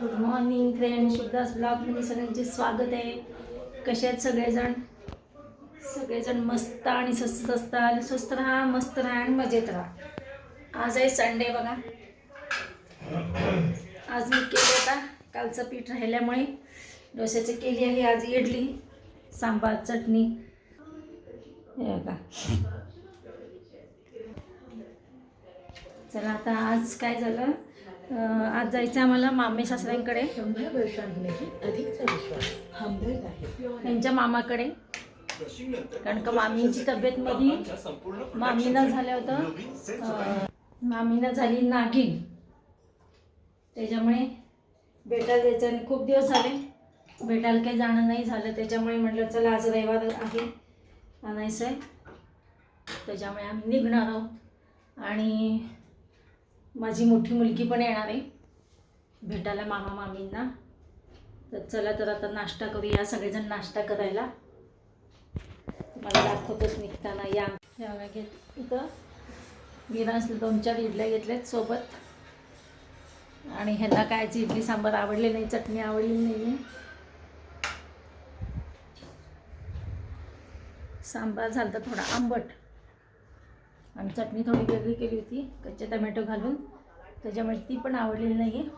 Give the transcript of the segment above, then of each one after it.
Good morning friend शुद्धास ब्लॉगमध्ये सगळ्यांचे स्वागत आहे. कसे आहेत सगळेजण? सगळेजण मस्त आणि स्वस्त असतात स्वस्त राहा मस्त राहा आणि मजेत राहा. आज आहे संडे बघा. आज मी केलं होता. कालचं पीठ राहिल्यामुळे डोश्याची केली आहे. आज इडली सांबार चटणी. हे बघा. चला आता आज काय झालं? आज जायचं आम्हाला मामे सासऱ्यांकडे. त्यांच्या मामाकडे. कारण का मामींची तब्येत मध्ये मामीनं झालं होतं. मामीनं झाली नागिन. त्याच्यामुळे भेटायला जायचं आणि खूप दिवस झाले. भेटायला काही जाणं नाही झालं. त्याच्यामुळे म्हटलं चला आज रविवार आहे. आणायचं आहे त्याच्यामुळे आम्ही निघणार आहोत. आणि माझी मोठी मुलगी पण येणार आहे. भेटायला मामा मामींना. तर चला तर आता नाश्ता करूया सगळेजण नाश्ता करायला. मला दाखवतोच निघताना या. या घेत इथं. विरास दोन चार इडल्या घेतल्यात सोबत. आणि ह्यांना काय इडली सांबार आवडले नाही चटणी आवडली नाही सांबार झाला तर थोडा आंबट. आणि चटणी थोडी वेगळी केली होती कच्चे टमॅटो घालून. त्याच्यामुळे ती पण आवडलेली नाही आहे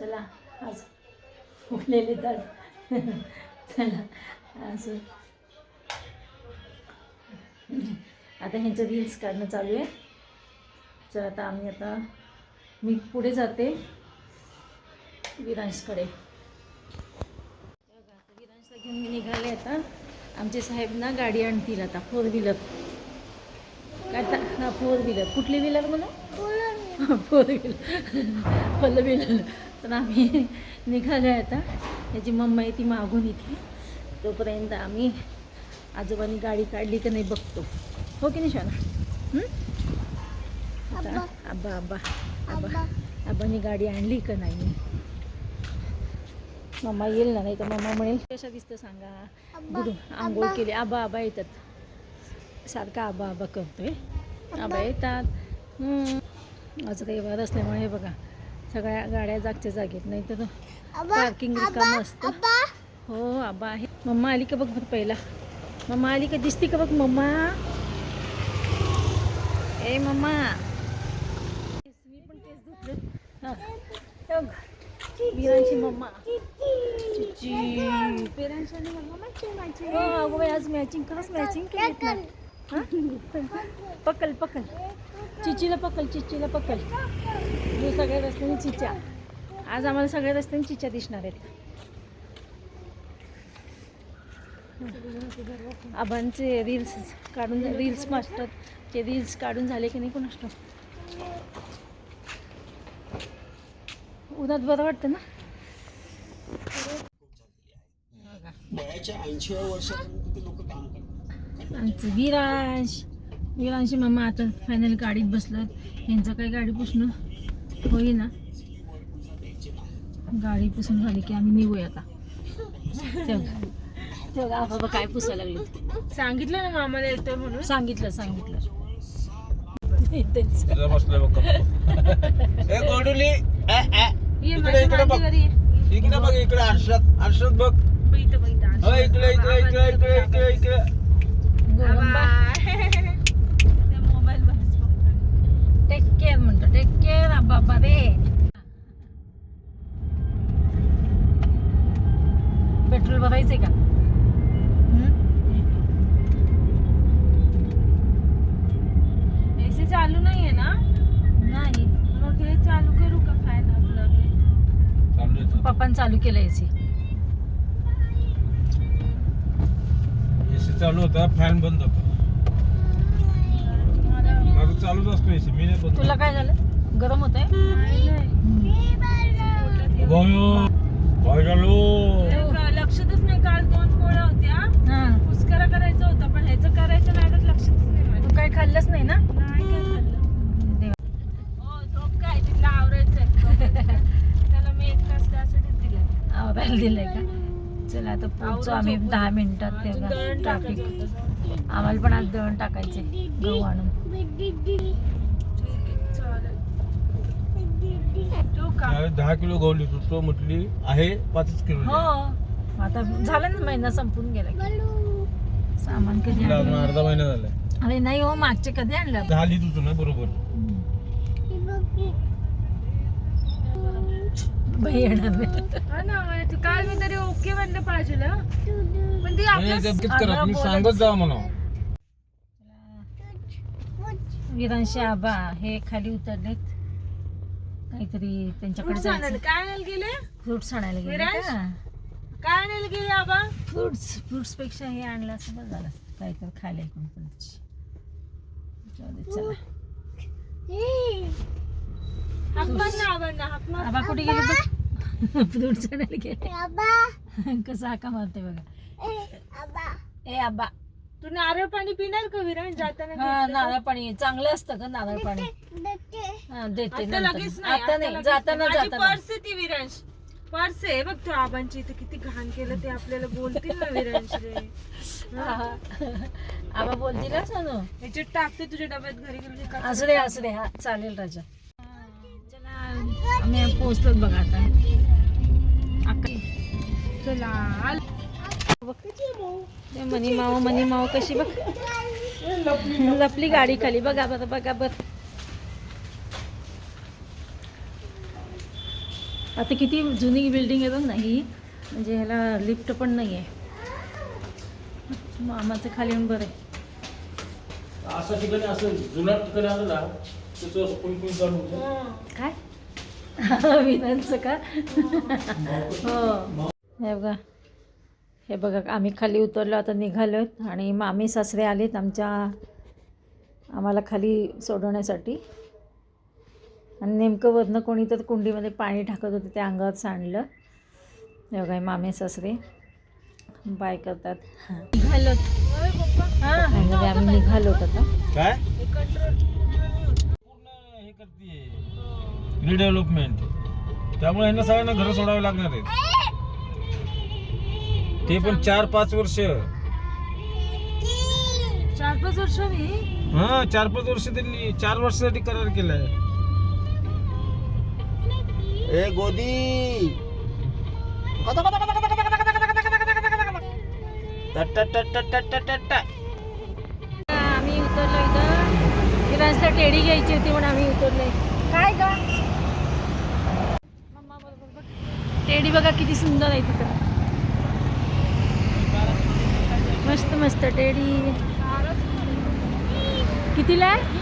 चला आज उरलेले तर चला असं आता ह्यांचं रील्स काढणं चालू आहे. चला आता आम्ही आता मी पुढे जाते विरांशकडे. विरांशला घेऊन मी निघाले आता. आमचे साहेब ना गाडी आणतील आता फोर व्हीलर हां फोर व्हीलर कुठली व्हीलर म्हणू? फोर व्हीलर फोर व्हीलर तर आम्ही निघालो आता. त्याची मम्मा आहे ती मागून इथे. तोपर्यंत आम्ही आजोबांनी गाडी काढली का नाही बघतो. हो की नाही शाना? हं? आता आब्बा आब्बा आब्बा आब्बांनी गाडी आणली का नाही? मम्मा येईल ना नाही तर मम्मा म्हणेल कशा दिसतं सांगा. आंघोळ केली. आबा आबा येतात. सारखा आबा आबा करतोय. आबा येतात. आज रविवार असल्यामुळे हे बघा सगळ्या गाड्या जागच्या जागेत नाही तर पार्किंग रिकामं असतं. हो आबा आहे. मम्मा आली का बघ बघ पहिला. मम्मा आली का दिसती का बघ मम्मा? ए मम्मा. मी पण केस धुतले. बघ. विरांची मम्मा. चिची. हो अगो आज मॅचिंग खरंच मॅचिंग हा? पकल पकल. चिचीला पकल चिचीला पकल. हे सगळ्या रस्त्याने चिच्या. आज आम्हाला सगळ्या रस्त्याने चिच्या दिसणार आहेत. आबांचे रील्स काढून रील्स मास्टर. ते रील्स काढून झाले की नाही कोण असतो उन्हात बरं वाटतं ना? वयाच्या ऐंशीव्या वर्षापर्यंत ते लोक काम करतात आमचं विरांश. विरांशी मामा आता फायनल गाडीत बसलं यांचं काही गाडी पुसणं? होईना. गाडी पुसून झाली की आम्ही निघूया आता. तेव्हा तेव्हा बाबा काय पुसायला लागले सांगितलं ना मामाला येतोय म्हणून. सांगितलं सांगितलं. इकडे बघ. इकडे बघ इकडे. आरशात बघ. हो इकडे इकडे इकडे इकडे इकडे इकडे. मोबाईल. टेक केअर म्हणतो. टेक केअर बाबा रे. पेट्रोल का? हं? एसी चालू नाहीये ना? नाही. मग हे चालू करू का फॅन आपलं हे? पप्पान चालू केलं एसी चालू होता फॅन बंद होता. माझं चालूच असतो एसी मी नाही बंद तुला काय झालं? गरम होत आहे हे- काय झालो हे का- लक्षातच नाही काल दोन पोळ्या होत्या हा पुस्करा करायचं होतं पण ह्याचं करायचं नाही तर लक्षातच नाही माझ्या. तू काय खाल्लंच नाही ना नाही काय खाल्लं देवा हो झोप काय तिथलं आवरायचंय त्याला मी एक तास त्यासाठीच दिला आवरायला दिलंय का चला आता पोहोचू आम्ही दहा मिनिटात दळण ट्रॅफिक. आम्हाला पण आज दळण टाकायचे गहू आणून. तू दहा किलो गहू लिहित होतो म्हटली आहे पाचच किलो हो. आता झालं ना महिना संपून गेला. सामान कधी आणलं? अर्धा महिना झालाय. अरे नाही हो मागचे कधी आणलं? दहा लिहित होतो ना बरोबर. बाई येणार नाही. हा ना तू काल मी तरी ओके म्हणलं पाहिजे. पण ती आपल्या करा तुम्ही सांगत जा म्हणा. विरांशी आबा हे खाली उतरलेत. काहीतरी त्यांच्याकडे फ्रुट्स आणायला जायचं काय आणायला गेले? फ्रुट्स आणायला गेले विरांश? का? काय आणायला गेले आबा? फ्रुट्स फ्रुट्सपेक्षा हे आणलं असं बरं झालं असतं. काहीतरी खायला जाऊ दे, चला हाक मार ना आबांना हाक मार आबा कुठे गेले बघ. आणायला गेले. कसं हाका मारते बघा. ए आबा. तू नारळ पाणी पिणार का विराण जाताना नारळ पाणी. चांगलं असतं का नारळ पाणी. देते. आता नाही जाताना जाताना. ती विरांश. पर्स आहे. बघ तू आबांची इथे किती घाण केलं ते आपल्याला बोलतील ना विरांश रे. आबा बोलतील ना सोनू याच्यात टाकते तुझ्या डब्यात घरी गेली असू दे असू दे. हा चालेल राजा. आम्ही पोहोचतो बघा आता. चला मनी माव मनी माव कशी बघ. लपली गाडी खाली. बघा बरं बघा बर आता किती जुनी बिल्डिंग आहे बघ ना ही. म्हणजे ह्याला लिफ्ट पण नाही आहे मामाचं खाली येऊन बरं आहे. असं ठिकाणी असं जुन्या ठिकाणी आलं ना त्याचं. काय? विनांचं का? हो. हे बघा. हे बघा आम्ही खाली उतरलो आता निघालोत आणि मामी सासरे आलेत आमच्या आम्हाला खाली सोडवण्यासाठी. आणि नेमकं वरनं कोणी तर कुंडीमध्ये पाणी टाकत होते ते अंगावर सांडलं. हे बघा हे मामी सासरे. बाय करतात. निघालोत. हां ह्यामध्ये आम्ही निघालोत आता काय पूर्ण हे करते रिडेव्हलपमेंट त्यामुळे यांना सगळ्यांना घरं सोडावे लागणार आहेत ते पण चार पाच वर्ष चार पाच वर्षांनी हा चार पाच वर्ष त्यांनी चार वर्षासाठी करार केलाय ए गोदी आम्ही उतरलो इथं विराजला टेडी घ्यायची होती म्हणून आम्ही उतरले काय का टेडी बघा किती सुंदर आहे तिथं. मस्त मस्त टेडी. कितीला आहे?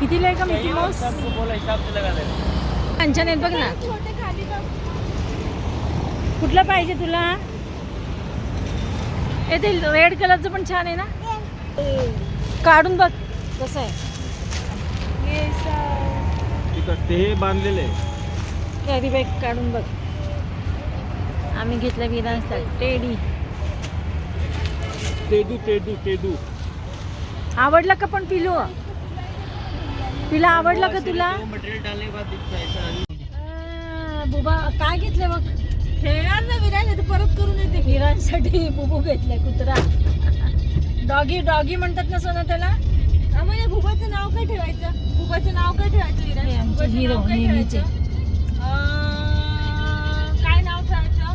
कितीला आहे का मिकी माऊस छान आहेत बघ ना. कुठलं पाहिजे तुला? येते ते रेड कलरचं पण छान आहे ना? काढून बघ. कसं आहे? ते हे आहे. कॅरी बॅग काढून बघ. आम्ही घेतलं विरांसला टेडी. तेदू तेदू तेदू आवडला का पण पिलू? तिला आवडला का तुला? बुबा काय घेतलं बघ खेळणार ना विराज परत करून येते. विरांसाठी बुबू घेतलाय कुत्रा. डॉगी डॉगी म्हणतात ना सोना त्याला? आम्हाला भुबाचं नाव काय ठेवायचं? भुबाचं नाव काय ठेवायचं हे हिरो नेहमीचे. काय नाव ठेवायचं?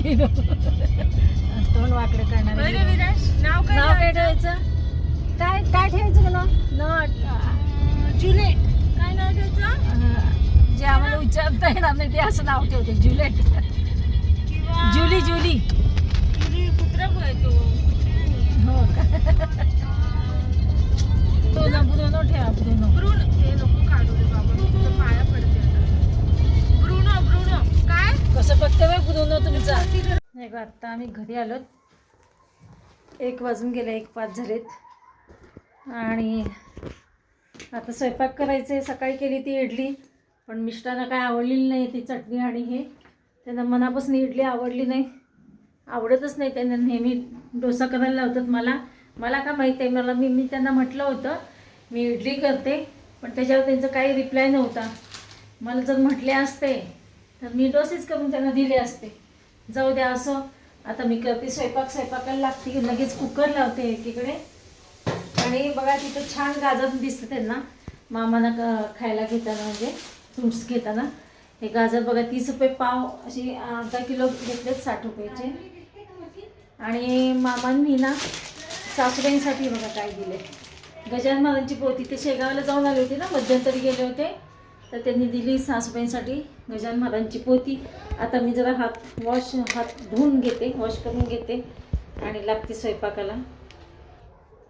हिरो तोंड वाकडे करणार बरं विराज नाव काय नाव काय ठेवायचं? काय काय ठेवायचं का नाव जुलेट. काय नाव ठेवायचं? जे आम्हाला उच्चारता येणार नाही ते असं नाव ठेवते जुलेट. जुली जुली. आत्ता आम्ही घरी आलोत एक वाजून गेले एक पाच झालेत. आणि आता स्वयंपाक करायचे सकाळी केली ती इडली पण मिस्टरांना काय आवडलेली नाही ती चटणी आणि हे. त्यांना मनापासून इडली आवडली नाही. आवडतच नाही त्यांना. नेहमी डोसा करायला लावतात मला. मला का माहीत आहे? मला मी मी त्यांना म्हटलं होतं मी इडली करते पण त्याच्यावर त्यांचा काही रिप्लाय नव्हता. मला जर म्हटले असते तर मी डोसेच करून त्यांना दिले असते. जाऊ द्या असं. आता मी करते स्वयंपाक स्वयंपाकाला लागते लगेच कुकर लावते एकीकडे. आणि बघा तिथं छान गाजर दिसतं त्यांना. मामाना क- खायला घेताना म्हणजे फ्रुट्स घेताना. हे गाजर बघा तीस रुपये पाव अशी अर्धा किलो घेतलेत साठ रुपयाचे. आणि मामांनी ना सासूबाईंसाठी बघा काय दिले गजानन महाराजांची पोती ते शेगावला जाऊन आले होते ना मध्यंतरी गेले होते. तर त्यांनी दिली सासूबाईंसाठी गजान महाराजांची पोती. आता मी जरा हात वॉश हात धुवून घेते वॉश करून घेते आणि लागते स्वयंपाकाला.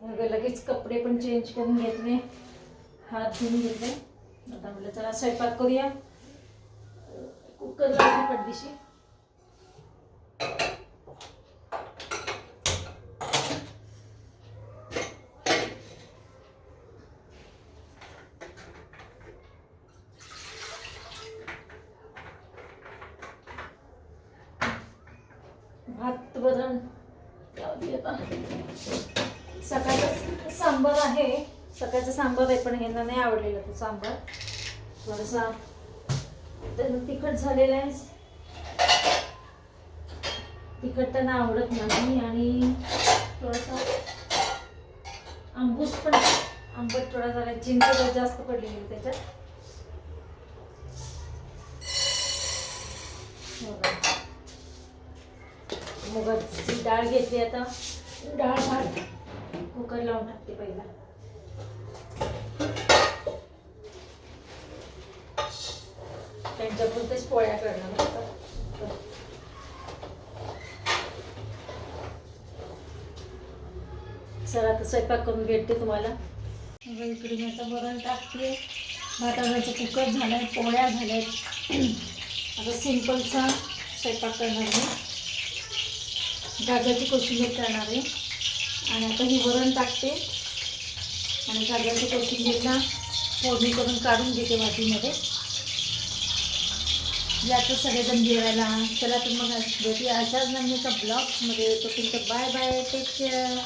मग लगेच कपडे पण चेंज करून घेतले. हात धुवून घेतले आता म्हटलं चला स्वयंपाक करूया. कुकर पडदिशी भात वरण सकाळचं सांबार आहे. सकाळचं सांबार आहे पण ह्यांना नाही आवडलेलं तो सांबार. थोडासा त्यानं तिखट झालेलं आहे. तिखट त्यांना आवडत नाही आणि थोडासा आंबूस पण आंबट थोडा झाला चिंच जास्त पडलेली आहे त्याच्यात. हो. मुगाची डाळ घेतली आता. डाळ भात. कुकर लावून टाकते पहिला. त्यांच्या पुरतेच पोळ्या करणार सर आता. स्वयंपाक करून भेटते तुम्हाला. इकडे मी आता वरण टाकते. भातावरचा कुकर आहे पोळ्या झाल्यात. आता सिम्पलचा स्वयंपाक करणार मी. गाजराची कोशिंबीर करणार आहे. आणि आता ही वरण टाकते. आणि गाजराच्या कोशिंबीरला फोडणी करून काढून घेते वाटीमध्ये. याचं सगळेजण जेवायला. चला तर मग भेटूया अशाच नवीन एका ब्लॉग्समध्ये तुमचं बाय बाय टेक केअर